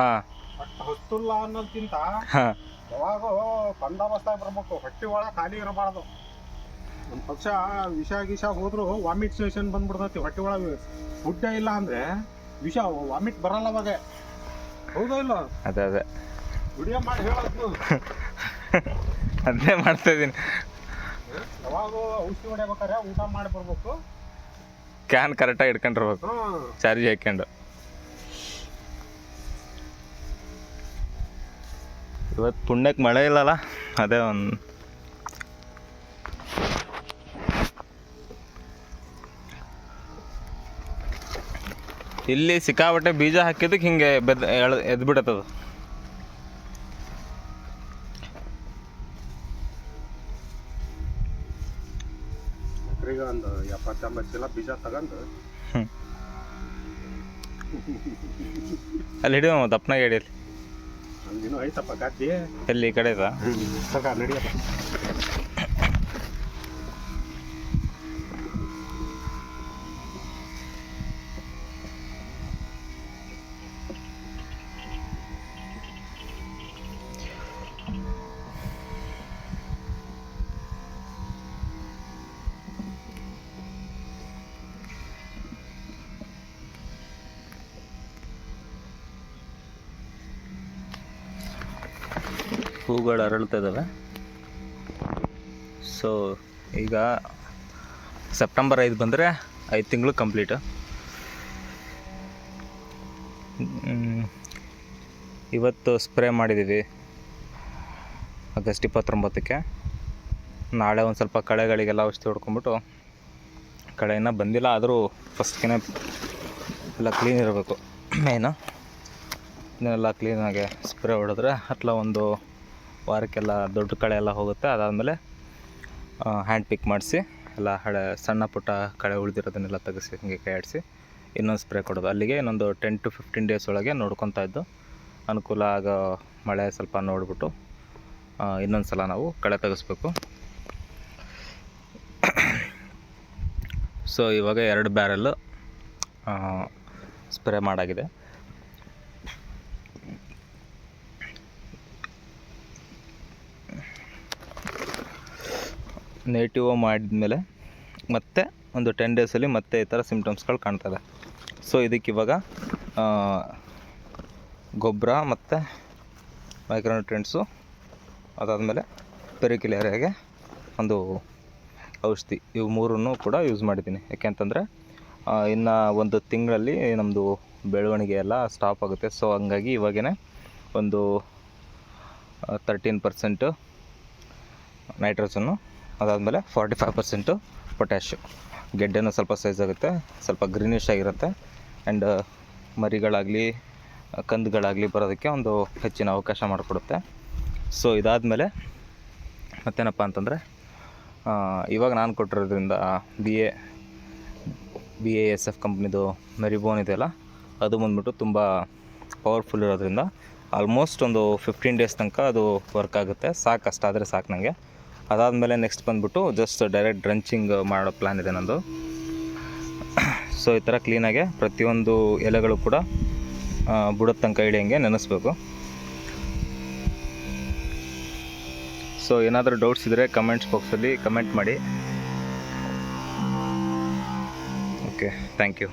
ಹಾಂ. ಬಟ್ ಹೊಸ್ತುಲ್ಲ ಹಾಂ. ಯಾವಾಗ ಬಂದೋಬಸ್ತಾಗಿ ಬರ್ಬೇಕು. ಹೊಟ್ಟೆ ಒಳ ಖಾಲಿ ಇರಬಾರ್ದು. ಒಂದು ಪಕ್ಷ ವಿಷ ಗಿಷ ಹೋದ್ರು ವಾಮಿಟ್ ಸ್ಟೇಷನ್ ಬಂದ್ಬಿಡ್ತೈತಿ. ಹೊಟ್ಟೆ ಒಳಗೆ ಫುಡ್ ಇಲ್ಲ ಅಂದ್ರೆ ವಿಷ ವಾಮಿಟ್ ಬರಲ್ಲ ಅವಾಗ. ಹೌದಾ ಇಲ್ಲ ಅದೇ ಅದೇ. ವಿಡಿಯೋ ಮಾಡಿ ಹೇಳೋದು. ಅದನ್ನೇ ಮಾಡ್ತಾ ಇದ್ದೀನಿ ಯಾವಾಗ ಔಷಧಿ ಹೊಡಿಬೇಕಾರೆ ಊಟ ಮಾಡಿ ಬರ್ಬೇಕು. ಕ್ಯಾನ್ ಕರೆಕ್ಟಾಗಿ ಇಟ್ಕೊಂಡಿರ್ಬೇಕು ಚಾರ್ಜ್ ಹಾಕ್ಕೊಂಡು ಇವತ್ತು ಪುಣ್ಯಕ್ಕೆ ಮಳೆ ಇಲ್ಲಲ್ಲ ಅದೇ ಒಂದು ಇಲ್ಲಿ ಸಿಕ್ಕಾಪಟ್ಟೆ ಬೀಜ ಹಾಕಿದ್ದಕ್ಕೆ ಹಿಂಗೆ ಬೆದ್ ಎಳ್ ಎದ್ದು ಬಿಡತ್ತದು ಎಕರೆಗೆ ಒಂದು ಎಪ್ಪತ್ತೆಂಬತ್ತು ಚೀಲ ಬೀಜ ತಗೊಂಡು. ಅಲ್ಲಿ ಹಿಡಿಯೋ ದಪ್ಪನಾಗ ಹಿಡಿಯಲಿ ಐತಪ್ಪ ಗದ್ದೆ ಎಲ್ಲಿ ಈ ಕಡೆ ಇದಾ ನಡಿಯಪ್ಪ. ಹೂಗಳು ಅರಳ್ತಾ ಇದ್ದಾವೆ ಸೊ ಈಗ ಸೆಪ್ಟೆಂಬರ್ ಐದು ಬಂದರೆ ಐದು ತಿಂಗಳು ಕಂಪ್ಲೀಟು ಇವತ್ತು ಸ್ಪ್ರೇ ಮಾಡಿದ್ದೀವಿ ಆಗಸ್ಟ್ ಇಪ್ಪತ್ತೊಂಬತ್ತಕ್ಕೆ. ನಾಳೆ ಒಂದು ಸ್ವಲ್ಪ ಕಳೆಗಳಿಗೆಲ್ಲ ಔಷಧಿ ಹೊಡ್ಕೊಂಬಿಟ್ಟು ಕಳೆ ಇನ್ನೂ ಬಂದಿಲ್ಲ, ಆದರೂ ಫಸ್ಟ್ಗೆ ಎಲ್ಲ ಕ್ಲೀನ್ ಇರಬೇಕು. ಮೇಯ್ನು ಇದನ್ನೆಲ್ಲ ಕ್ಲೀನಾಗೆ ಸ್ಪ್ರೇ ಹೊಡೆದ್ರೆ ಹತ್ಲ ಒಂದು ವಾರಕ್ಕೆಲ್ಲ ದೊಡ್ಡ ಕಳೆ ಎಲ್ಲ ಹೋಗುತ್ತೆ. ಅದಾದಮೇಲೆ ಹ್ಯಾಂಡ್ ಪಿಕ್ ಮಾಡಿಸಿ, ಎಲ್ಲ ಹಳೆ ಸಣ್ಣ ಪುಟ್ಟ ಕಳೆ ಉಳಿದಿರೋದನ್ನೆಲ್ಲ ತೆಗೆಸಿ, ಹಿಂಗೆ ಕೈ ಆಡಿಸಿ, ಇನ್ನೊಂದು ಸ್ಪ್ರೇ ಕೊಡೋದು. ಅಲ್ಲಿಗೆ ಇನ್ನೊಂದು ಟೆನ್ ಟು ಫಿಫ್ಟೀನ್ ಡೇಸ್ ಒಳಗೆ ನೋಡ್ಕೊತಾ ಇದ್ದು, ಅನುಕೂಲ ಆಗೋ ಮಳೆ ಸ್ವಲ್ಪ ನೋಡಿಬಿಟ್ಟು ಇನ್ನೊಂದು ಸಲ ನಾವು ಕಳೆ ತೆಗೆಸ್ಬೇಕು. ಸೊ ಇವಾಗ ಎರಡು ಬ್ಯಾರೆಲ್ಲು ಸ್ಪ್ರೇ ಮಾಡಾಗಿದೆ. ನೇಟಿವ್ ಮಾಡಿದ್ಮೇಲೆ ಮತ್ತೆ ಒಂದು ಟೆನ್ ಡೇಸಲ್ಲಿ ಮತ್ತೆ ಈ ಥರ ಸಿಮ್ಟಮ್ಸ್ಗಳು ಕಾಣ್ತದೆ ಸೊ ಇದಕ್ಕೆ ಇವಾಗ ಗೊಬ್ಬರ ಮತ್ತು ಮೈಕ್ರೋನ್ಯೂಟ್ರೆಂಟ್ಸು ಅದಾದಮೇಲೆ ಪೆರಿಕ್ಯುಲೇರಿಯಾಗೆ ಒಂದು ಔಷಧಿ, ಇವು ಮೂರನ್ನು ಕೂಡ ಯೂಸ್ ಮಾಡಿದ್ದೀನಿ. ಯಾಕೆಂತಂದರೆ ಇನ್ನು ಒಂದು ತಿಂಗಳಲ್ಲಿ ನಮ್ಮದು ಬೆಳವಣಿಗೆ ಎಲ್ಲ ಸ್ಟಾಪ್ ಆಗುತ್ತೆ. ಸೊ ಹಂಗಾಗಿ ಇವಾಗೇ ಒಂದು ತರ್ಟೀನ್ ಪರ್ಸೆಂಟು ನೈಟ್ರೋಜನ್ನು ಅದಾದಮೇಲೆ ಫಾರ್ಟಿ ಫೈವ್ ಪರ್ಸೆಂಟು ಪೊಟ್ಯಾಶು ಗೆಡ್ಡೆನೂ ಸ್ವಲ್ಪ ಸೈಜ್ ಆಗುತ್ತೆ, ಸ್ವಲ್ಪ ಗ್ರೀನಿಶ್ ಆಗಿರುತ್ತೆ ಆ್ಯಂಡ್ ಮರಿಗಳಾಗಲಿ ಕಂದುಗಳಾಗಲಿ ಬರೋದಕ್ಕೆ ಒಂದು ಹೆಚ್ಚಿನ ಅವಕಾಶ ಮಾಡಿಕೊಡುತ್ತೆ. ಸೊ ಇದಾದಮೇಲೆ ಮತ್ತೇನಪ್ಪ ಅಂತಂದರೆ ಇವಾಗ ನಾನು ಕೊಟ್ಟಿರೋದ್ರಿಂದ B A B A S F ಕಂಪ್ನಿದು ಮೆರಿಬೋನ್ ಇದೆಯಲ್ಲ, ಅದು ಬಂದ್ಬಿಟ್ಟು ತುಂಬ ಪವರ್ಫುಲ್ ಇರೋದ್ರಿಂದ ಆಲ್ಮೋಸ್ಟ್ ಒಂದು ಫಿಫ್ಟೀನ್ ಡೇಸ್ ತನಕ ಅದು ವರ್ಕ್ ಆಗುತ್ತೆ. ಸಾಕು ಅಷ್ಟಾದರೆ ಸಾಕು ನನಗೆ ಅದಾದಮೇಲೆ ನೆಕ್ಸ್ಟ್ ಬಂದುಬಿಟ್ಟು ಜಸ್ಟ್ ಡೈರೆಕ್ಟ್ ಡ್ರಂಚಿಂಗ್ ಮಾಡೋ ಪ್ಲ್ಯಾನ್ ಇದೆ ನಂದು. ಸೊ ಈ ಥರ ಕ್ಲೀನಾಗೆ ಪ್ರತಿಯೊಂದು ಎಲೆಗಳು ಕೂಡ ಬುಡದ ತನಕ ಹಿಡಿಯಂಗೆ ನೆನೆಸ್ಬೇಕು. ಸೊ ಏನಾದರೂ ಡೌಟ್ಸ್ ಇದ್ದರೆ ಕಮೆಂಟ್ಸ್ ಬಾಕ್ಸಲ್ಲಿ ಕಮೆಂಟ್ ಮಾಡಿ. Okay thank you